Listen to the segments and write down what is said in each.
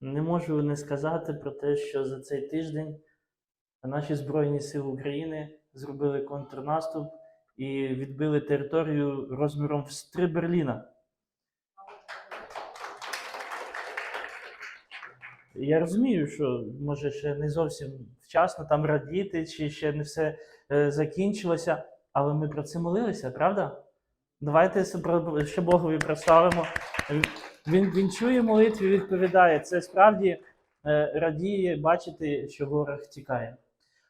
Не можу не сказати про те, що за цей тиждень наші Збройні Сили України зробили контрнаступ і відбили територію розміром в три Берліна. Я розумію, що може ще не зовсім вчасно там радіти, чи ще не все е, закінчилося, але ми про це молилися, правда? Давайте ще Богові прославимо. Він, він чує молитві, і відповідає. Це справді е, радіє бачити, що ворог тікає.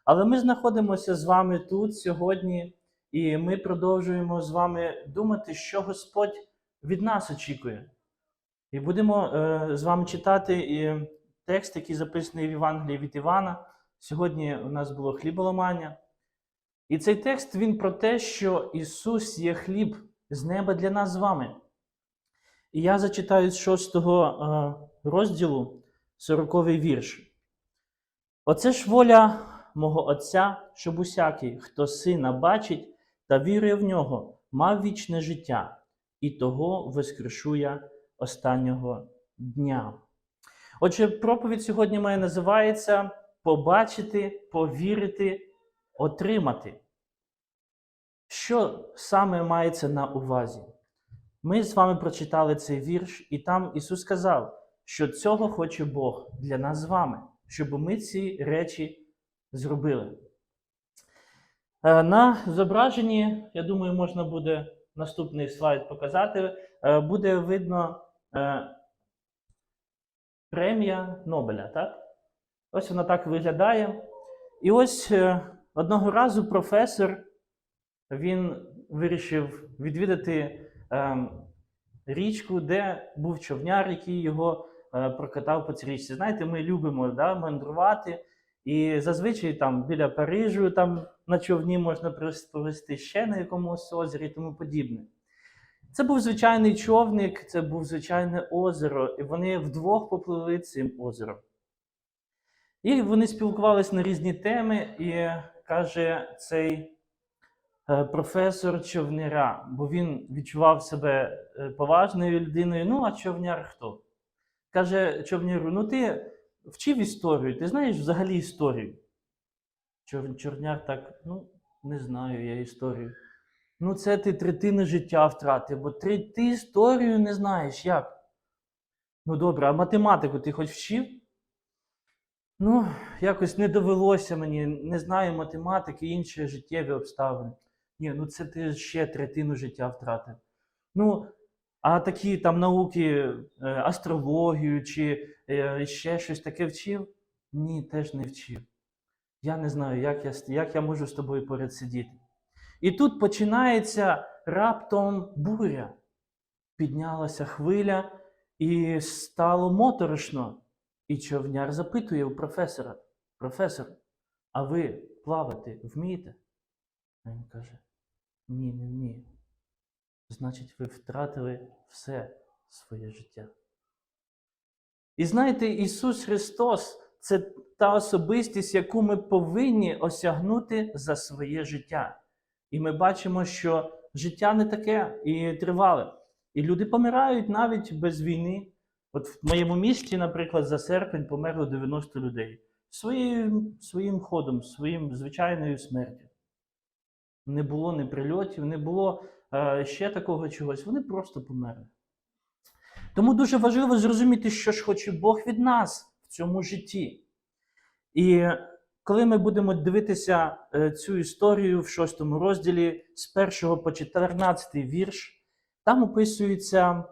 Але ми знаходимося з вами тут сьогодні, і ми продовжуємо з вами думати, що Господь від нас очікує. І будемо е, з вами читати текст, який записаний в Євангелії від Івана. Сьогодні у нас було хліболамання. І цей текст він про те, що Ісус є хліб з неба для нас з вами. І я зачитаю з 6 розділу 40 вірш. Оце ж воля мого Отця, щоб усякий, хто сина бачить та вірує в нього, мав вічне життя, і того воскрешу я останнього дня. Отже, проповідь сьогодні моя називається Побачити, повірити, отримати. Що саме мається на увазі? Ми з вами прочитали цей вірш, і там Ісус сказав, що цього хоче Бог для нас з вами, щоб ми ці речі зробили. Е, На зображенні, я думаю, можна буде наступний слайд показати, е, буде видно е, премія Нобеля. Так? Ось вона так виглядає. І ось одного разу професор він вирішив відвідати річку, де був човняр, який його е, прокатав по цій річці. Знаєте, ми любимо да, мандрувати, і зазвичай там біля Парижу там на човні можна провести ще на якомусь озері і тому подібне. Це був звичайний човник, це був звичайне озеро, і вони вдвох попливли цим озером. І вони спілкувалися на різні теми, і каже цей професор човняра, бо він відчував себе е, поважною людиною. Ну, а човняр хто? Каже човняру: ну ти вчив історію, ти знаєш взагалі історію? Чор, чорняр так, ну, не знаю я історію. Ну, це ти третину життя втратив, бо три, ти історію не знаєш як. Ну добре, а математику ти хоч вчив? Ну, якось не довелося мені, не знаю математики, інші життєві обставини. Ні, ну це ти ще третину життя втратив. Ну, а такі там науки, е, астрологію чи е, ще щось таке вчив? Ні, теж не вчив. Я не знаю, як я, як я можу з тобою поряд сидіти. І тут починається раптом буря. Піднялася хвиля, і стало моторошно. І човняр запитує у професора: професор, а ви плавати вмієте? Він каже: Ні, не вмію. Значить, ви втратили все своє життя. І знаєте, Ісус Христос це та особистість, яку ми повинні осягнути за своє життя. І ми бачимо, що життя не таке і тривале. І люди помирають навіть без війни. От в моєму місті, наприклад, за серпень померло 90 людей своїм, своїм ходом, своїм звичайною смертю. Не було ні прильотів, не було е, ще такого чогось. Вони просто померли. Тому дуже важливо зрозуміти, що ж хоче Бог від нас в цьому житті. І коли ми будемо дивитися е, цю історію в шостому розділі з 1 по 14 вірш, там описується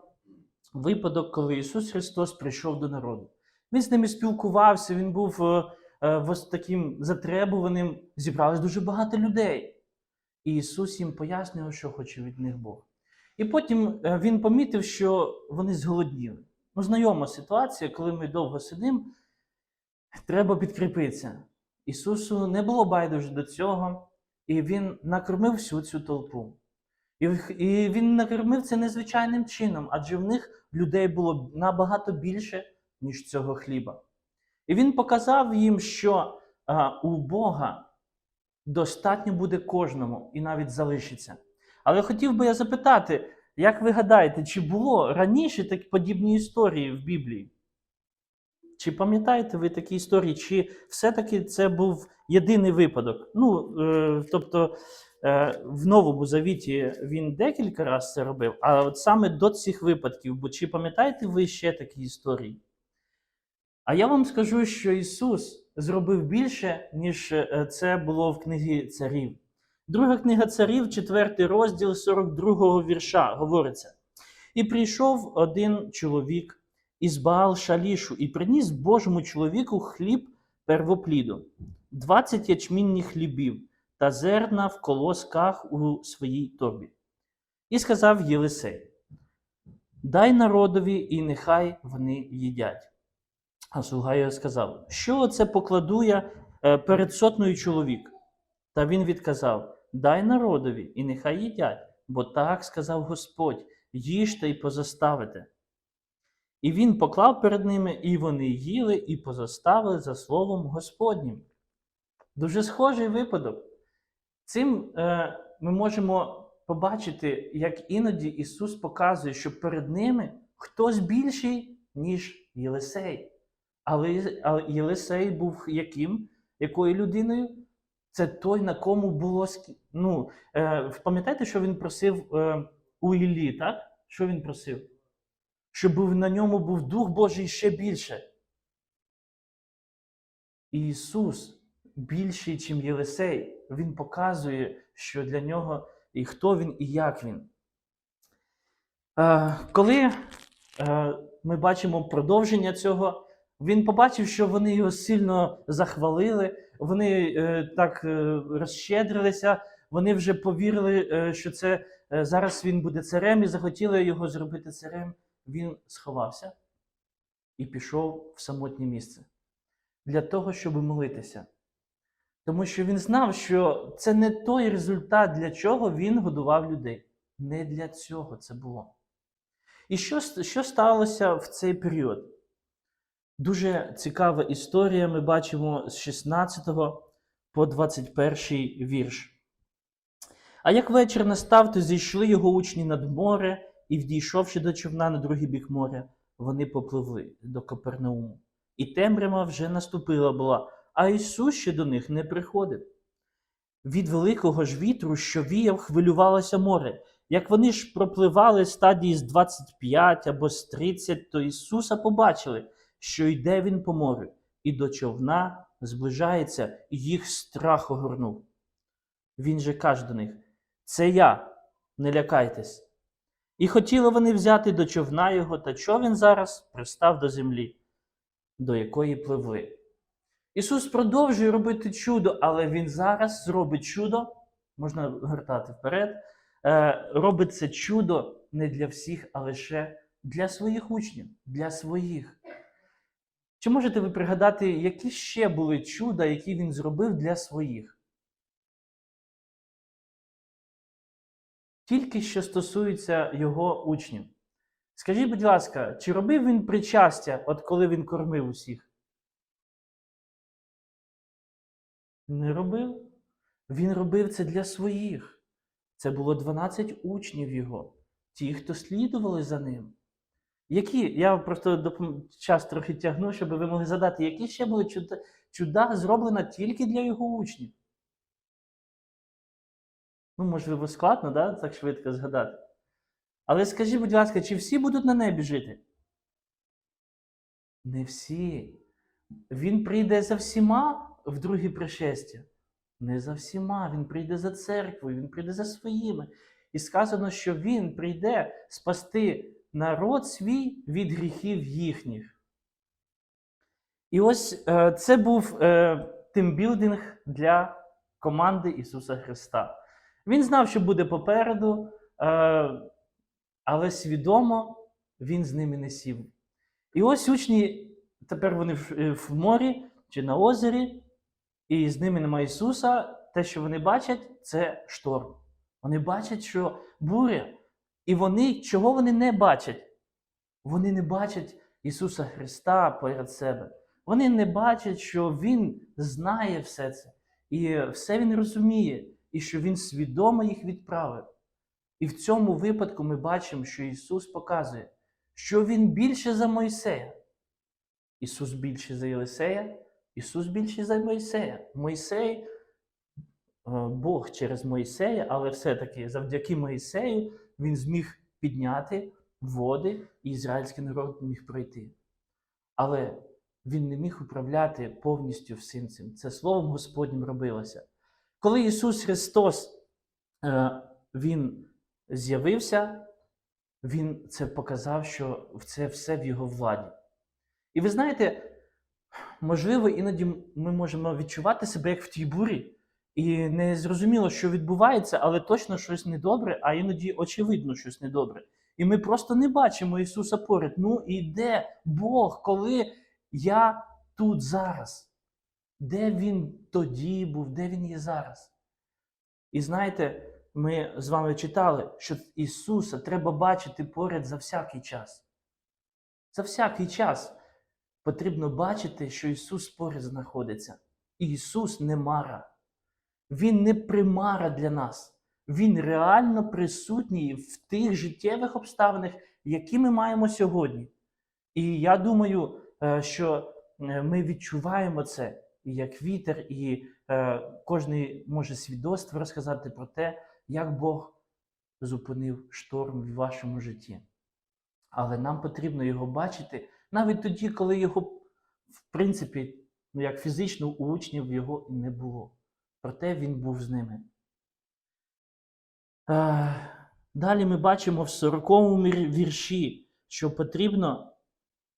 випадок, коли Ісус Христос прийшов до народу. Він з ними спілкувався, він був е, е, ось таким затребуваним, зібралось дуже багато людей. І Ісус їм пояснював, що хоче від них Бог. І потім е, він помітив, що вони зголодніли. Ну, знайома ситуація, коли ми довго сидимо, треба підкріпитися. Ісусу не було байдуже до цього, і Він накормив всю цю толпу. І, він накормив це незвичайним чином, адже в них людей було набагато більше, ніж цього хліба. І він показав їм, що у Бога достатньо буде кожному і навіть залишиться. Але хотів би я запитати, як ви гадаєте, чи було раніше такі подібні історії в Біблії? чи пам'ятаєте ви такі історії, чи все-таки це був єдиний випадок? Ну, е, тобто е, в Новому Завіті він декілька разів це робив, а от саме до цих випадків, бо чи пам'ятаєте ви ще такі історії? А я вам скажу, що Ісус зробив більше, ніж е, це було в книгі царів. Друга книга царів, четвертий розділ 42-го вірша, говориться: І прийшов один чоловік із Баал Шалішу і приніс Божому чоловіку хліб первопліду, 20 ячмінних хлібів та зерна в колосках у своїй торбі. І сказав Єлисей: Дай народові, і нехай вони їдять. А слуга його сказав: Що це покладу я е, перед сотною чоловік? Та він відказав: Дай народові, і нехай їдять, бо так сказав Господь: їжте й позаставите. І він поклав перед ними, і вони їли, і позаставили за словом Господнім. Дуже схожий випадок. Цим е, ми можемо побачити, як іноді Ісус показує, що перед ними хтось більший, ніж Єлисей. Але, Єлисей був яким? Якою людиною? Це той, на кому було. Ну, е, пам'ятаєте, що він просив е, у Іллі, так? Що він просив? Щоб на ньому був Дух Божий ще більше. Ісус більший, ніж Єлисей. Він показує, що для нього і хто він, і як він. Е, коли е, ми бачимо продовження цього, він побачив, що вони його сильно захвалили, вони е, так е, розщедрилися, вони вже повірили, е, що це е, зараз він буде царем, і захотіли його зробити царем. Він сховався і пішов в самотнє місце для того, щоб молитися. Тому що він знав, що це не той результат, для чого він годував людей. Не для цього це було. І що, що сталося в цей період? Дуже цікава історія. Ми бачимо з 16 по 21 вірш. А як вечір настав, то зійшли його учні над море, і, вдійшовши до човна на другий бік моря, вони попливли до Капернауму. І темрява вже наступила була, а Ісус ще до них не приходив. Від великого ж вітру, що віяв, хвилювалося море. Як вони ж пропливали стадії з 25 або з 30, то Ісуса побачили, що йде він по морю, і до човна зближається, і їх страх огорнув. Він же каже до них: Це я, не лякайтесь. І хотіли вони взяти до човна його, та човен зараз пристав до землі, до якої пливли. Ісус продовжує робити чудо, але Він зараз зробить чудо, можна гортати вперед, е, робить це чудо не для всіх, а лише для своїх учнів, для своїх. Чи можете ви пригадати, які ще були чуда, які він зробив для своїх? Тільки що стосується його учнів. Скажіть, будь ласка, чи робив він причастя, от коли він кормив усіх? Не робив. Він робив це для своїх. Це було 12 учнів його, ті, хто слідували за ним. Які, я просто час трохи тягну, щоб ви могли задати, які ще були чуда, чуда зроблена тільки для його учнів? Ну, можливо, складно, да? так швидко згадати. Але скажіть, будь ласка, чи всі будуть на небі жити? Не всі. Він прийде за всіма в друге пришестя. Не за всіма. Він прийде за церквою, він прийде за своїми. І сказано, що він прийде спасти народ свій від гріхів їхніх. І ось е, це був е, тимбілдинг для команди Ісуса Христа. Він знав, що буде попереду, е, але свідомо він з ними не сів. І ось учні, тепер вони в, морі чи на озері, і з ними немає Ісуса. Те, що вони бачать, це шторм. Вони бачать, що буря. І вони, чого вони не бачать? Вони не бачать Ісуса Христа перед себе. Вони не бачать, що Він знає все це. І все Він розуміє, і що Він свідомо їх відправив. І в цьому випадку ми бачимо, що Ісус показує, що Він більше за Мойсея. Ісус більший за Єлисея, Ісус більший за Мойсея. Мойсей, е, Бог через Мойсея, але все-таки завдяки Мойсею він зміг підняти води, і ізраїльський народ міг пройти. Але він не міг управляти повністю всім цим. Це Словом Господнім робилося. Коли Ісус Христос е, Він з'явився, Він це показав, що це все в Його владі. І ви знаєте, можливо, іноді ми можемо відчувати себе як в тій бурі, і не зрозуміло, що відбувається, але точно щось недобре, а іноді очевидно щось недобре. І ми просто не бачимо Ісуса поряд. Ну і де Бог, коли я тут зараз? Де Він тоді був, де Він є зараз? І знаєте, ми з вами читали, що Ісуса треба бачити поряд за всякий час. За всякий час потрібно бачити, що Ісус поряд знаходиться. Ісус не мара. Він не примара для нас. Він реально присутній в тих життєвих обставинах, які ми маємо сьогодні. І я думаю, е, що е, ми відчуваємо це як вітер, і е, кожен може свідоцтво розказати про те, як Бог зупинив шторм в вашому житті. Але нам потрібно його бачити навіть тоді, коли його, в принципі, ну як фізично у учнів його не було. Проте він був з ними. Е, Далі ми бачимо в 40-му вірші, що потрібно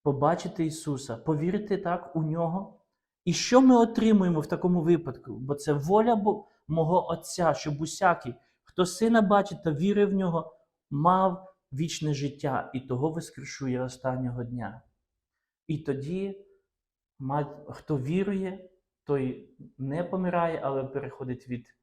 побачити Ісуса, повірити так у нього. І що ми отримуємо в такому випадку? Бо це воля мого Отця, щоб усякий, хто сина бачить та вірить в нього, мав вічне життя і того воскрешує останнього дня. І тоді, хто вірує, той не помирає, але переходить від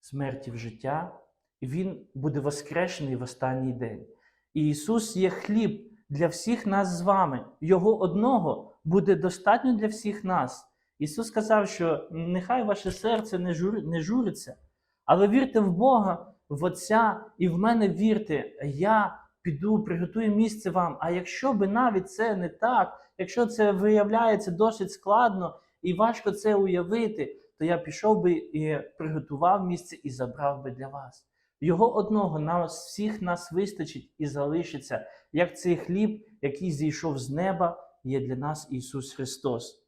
смерті в життя, і він буде воскрешений в останній день. І Ісус є хліб для всіх нас з вами. Його одного буде достатньо для всіх нас. Ісус сказав, що нехай ваше серце не, жур... не журиться, але вірте в Бога, в Отця, і в мене вірте, я піду, приготую місце вам. А якщо би навіть це не так, якщо це виявляється досить складно і важко це уявити, то я пішов би і приготував місце і забрав би для вас. Його одного нас всіх нас вистачить і залишиться, як цей хліб, який зійшов з неба, є для нас Ісус Христос.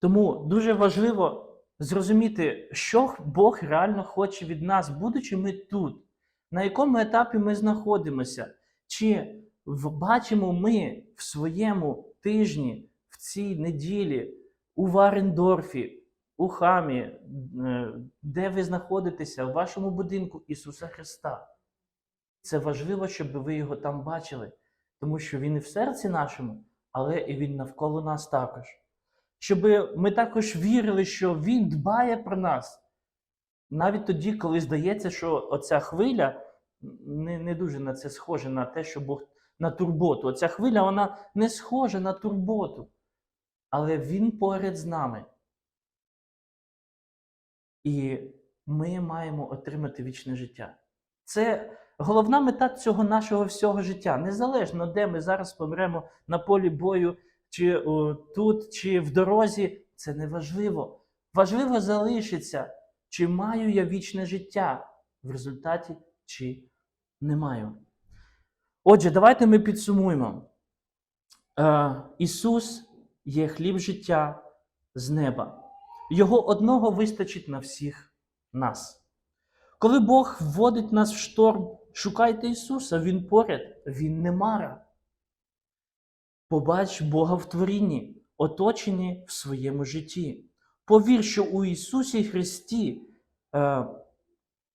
Тому дуже важливо зрозуміти, що Бог реально хоче від нас, будучи ми тут, на якому етапі ми знаходимося, чи бачимо ми в своєму тижні, в цій неділі, у Варендорфі, у хамі, е, де ви знаходитеся, в вашому будинку Ісуса Христа. Це важливо, щоб ви його там бачили, тому що Він і в серці нашому, але і Він навколо нас також. Щоб ми також вірили, що Він дбає про нас. Навіть тоді, коли здається, що оця хвиля не, не дуже на це схоже, на те, що Бог на турботу. Оця хвиля вона не схожа на турботу. Але Він поряд з нами. І ми маємо отримати вічне життя. Це головна мета цього нашого всього життя. Незалежно, де ми зараз помремо на полі бою, чи о, тут, чи в дорозі, це не важливо. Важливо залишиться, чи маю я вічне життя в результаті, чи не маю. Отже, давайте ми підсумуємо. Е, Ісус є хліб життя з неба. Його одного вистачить на всіх нас. Коли Бог вводить нас в шторм, шукайте Ісуса, Він поряд, Він не мара. Побач Бога в творінні, оточені в своєму житті. Повір, що у Ісусі Христі е,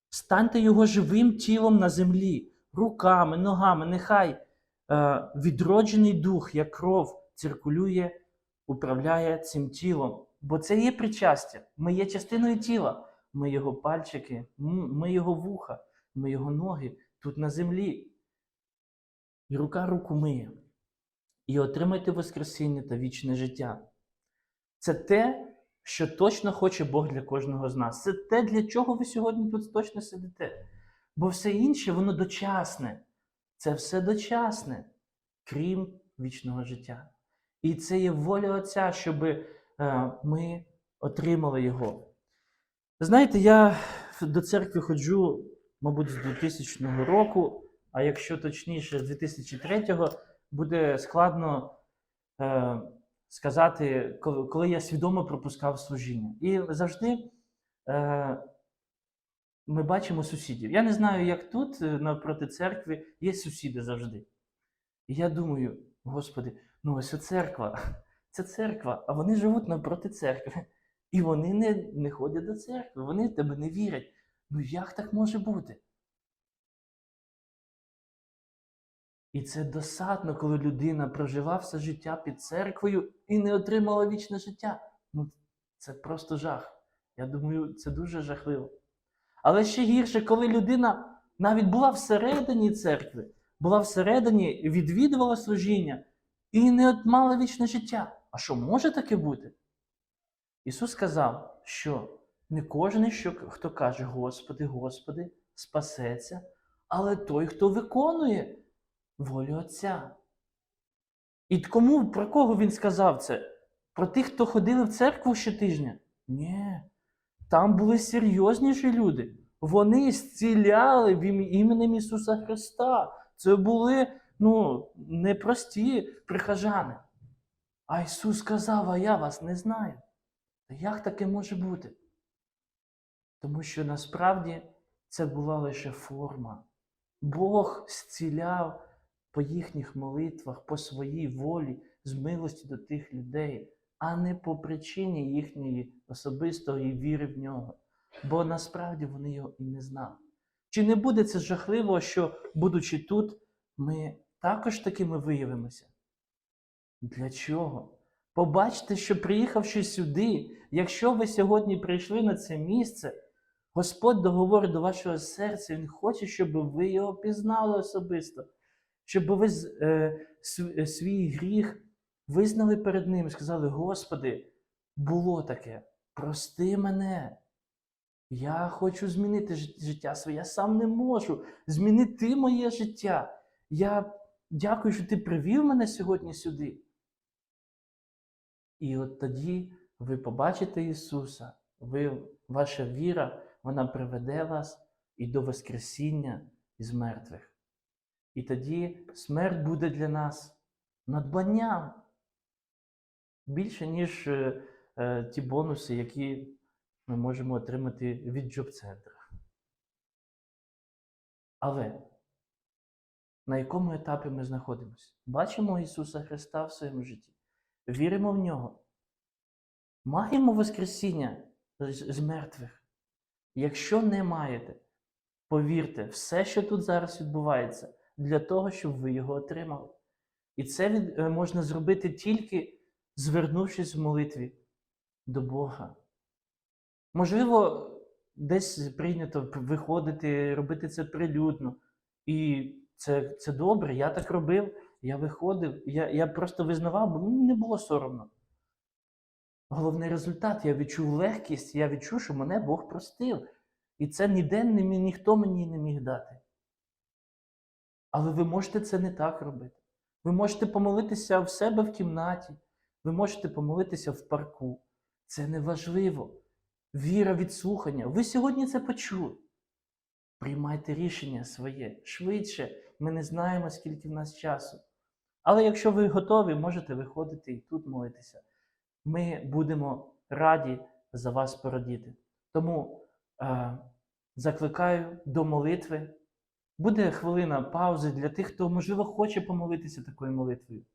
станьте Його живим тілом на землі, руками, ногами. Нехай е, відроджений дух, як кров, циркулює, управляє цим тілом. Бо це є причастя. Ми є частиною тіла. Ми його пальчики, ми його вуха, ми його ноги тут на землі. І рука руку миє. І отримайте Воскресіння та вічне життя. Це те, що точно хоче Бог для кожного з нас. Це те, для чого ви сьогодні тут точно сидите. Бо все інше, воно дочасне. Це все дочасне, крім вічного життя. І це є воля Отця, щоб е, ми отримали його. Знаєте, я до церкви ходжу, мабуть, з 2000 року, а якщо точніше, з 2003 буде складно е, сказати, коли, коли я свідомо пропускав служіння. І завжди е, ми бачимо сусідів. Я не знаю, як тут, е, навпроти церкви, є сусіди завжди. І я думаю, Господи, ну ось церква, це церква, а вони живуть навпроти церкви. І вони не, не ходять до церкви, вони тебе не вірять. Ну як так може бути? І це досадно, коли людина проживав все життя під церквою і не отримала вічне життя. Ну, це просто жах. Я думаю, це дуже жахливо. Але ще гірше, коли людина навіть була всередині церкви, була всередині, відвідувала служіння і не мала вічне життя. А що може таке бути? Ісус сказав, що не кожен, що, хто каже Господи, Господи, спасеться, але той, хто виконує волю Отця. І кому, про кого він сказав це? Про тих, хто ходили в церкву щотижня? Ні. Там були серйозніші люди. Вони зціляли в іменем Ісуса Христа. Це були ну, непрості прихожани. А Ісус сказав, а я вас не знаю. Та як таке може бути? Тому що насправді це була лише форма. Бог зціляв по їхніх молитвах, по своїй волі, з милості до тих людей, а не по причині їхньої особистої віри в нього. Бо насправді вони його і не знали. Чи не буде це жахливо, що, будучи тут, ми також такими виявимося? Для чого? Побачте, що приїхавши сюди, якщо ви сьогодні прийшли на це місце, Господь договорить до вашого серця, Він хоче, щоб ви його пізнали особисто, щоб ви е, е, свій гріх визнали перед Ним і сказали: Господи, було таке, прости мене. Я хочу змінити життя своє, я сам не можу змінити моє життя. Я дякую, що ти привів мене сьогодні сюди. І от тоді ви побачите Ісуса, ви, ваша віра, вона приведе вас і до Воскресіння із мертвих. І тоді смерть буде для нас надбанням більше, ніж е, е, ті бонуси, які ми можемо отримати від джоб-центру. Але на якому етапі ми знаходимося? Бачимо Ісуса Христа в своєму житті, віримо в Нього, маємо Воскресіння з мертвих. Якщо не маєте, повірте, все, що тут зараз відбувається, для того, щоб ви його отримали. І це е, можна зробити тільки звернувшись в молитві до Бога. Можливо, десь прийнято виходити, робити це прилюдно. І це, це добре, я так робив, я виходив, я, я просто визнавав, бо мені не було соромно. Головний результат, я відчув легкість, я відчув, що мене Бог простив. І це ніде не, ніхто мені не міг дати. Але ви можете це не так робити. Ви можете помолитися в себе в кімнаті, ви можете помолитися в парку. Це не важливо. Віра від слухання. Ви сьогодні це почули. Приймайте рішення своє швидше. Ми не знаємо, скільки в нас часу. Але якщо ви готові, можете виходити і тут молитися. Ми будемо раді за вас породіти. Тому е, закликаю до молитви. Буде хвилина паузи для тих, хто, можливо, хоче помолитися такою молитвою.